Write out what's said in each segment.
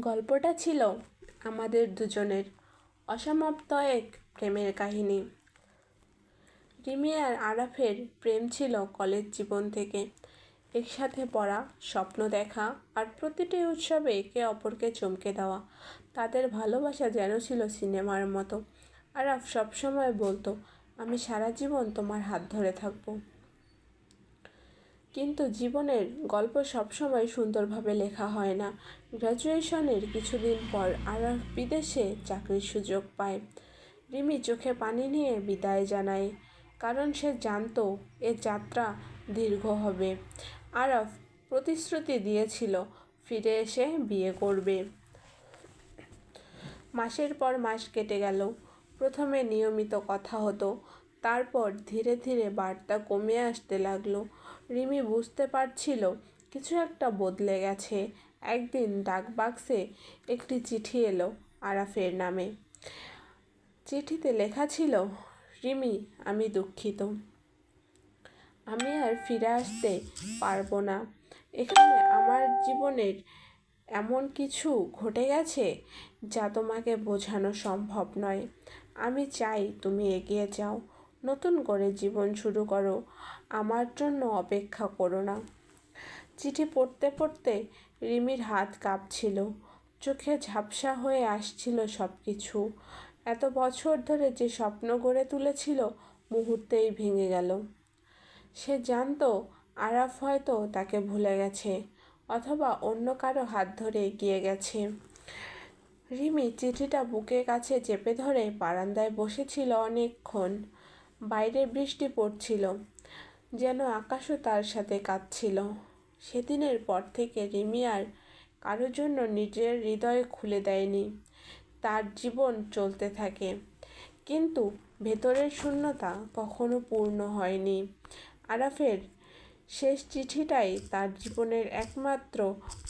গল্পটা ছিল আমাদের দুজনের অসমাপ্ত এক প্রেমের কাহিনী। রিমি আর আরাফের প্রেম ছিল কলেজ জীবন থেকে। একসাথে পড়া, স্বপ্ন দেখা আর প্রতিটি উৎসবে একে অপরকে চমকে দেওয়া। তাদের ভালোবাসা যেন ছিল সিনেমার মতো। আরাফ সবসময় বলতো, আমি সারা জীবন তোমার হাত ধরে থাকব। কিন্তু জীবনের গল্প সবসময় সুন্দরভাবে লেখা হয় না। গ্র্যাজুয়েশনের কিছুদিন পর আরাফ বিদেশে চাকরির সুযোগ পায়। রিমি চোখে পানি নিয়ে বিদায় জানায়, কারণ সে জানতো এ যাত্রা দীর্ঘ হবে। আরাফ প্রতিশ্রুতি দিয়েছিল, ফিরে এসে বিয়ে করবে। মাসের পর মাস কেটে গেল। প্রথমে নিয়মিত কথা হতো তারপর ধীরে ধীরে বার্তা কমে আসতে লাগল। রিমি বুঝতে পারছিল কিছু একটা বদলে গেছে। একদিন ডাকবাক্সে একটি চিঠি এলো আরাফের নামে। চিঠিতে লেখা ছিল, রিমি, আমি দুঃখিত। আমি আর ফিরে আসতে পারব না। এখানে আমার জীবনের এমন কিছু ঘটে গেছে যা তোমাকে বোঝানো সম্ভব নয়। আমি চাই তুমি এগিয়ে যাও। নতুন করে জীবন শুরু করো। আমার জন্য অপেক্ষা করো না। চিঠি পড়তে পড়তে রিমির হাত কাঁপছিল। চোখে ঝাপসা হয়ে আসছিল সব কিছু এত বছর ধরে যে স্বপ্ন গড়ে তুলেছিল, মুহূর্তেই ভেঙে গেল। সে জানতো আরাফ হয়তো তাকে ভুলে গেছে, অথবা অন্য কারও হাত ধরে এগিয়ে গেছে। রিমি চিঠিটা বুকের কাছে চেপে ধরে বারান্দায় বসেছিল অনেকক্ষণ। বাইরে বৃষ্টি পড়ছিল, যেন আকাশও তার সাথে কাঁদছিল। সেদিনের পর থেকে রিমি আর কারোর জন্য নিজের হৃদয় খুলে দেয়নি। তার জীবন চলতে থাকে, কিন্তু ভেতরের শূন্যতা কখনো পূর্ণ হয়নি। আরাফের শেষ চিঠিটাই তার জীবনের একমাত্র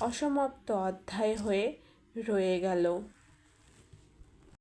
অসমাপ্ত অধ্যায় হয়ে রয়ে গেল।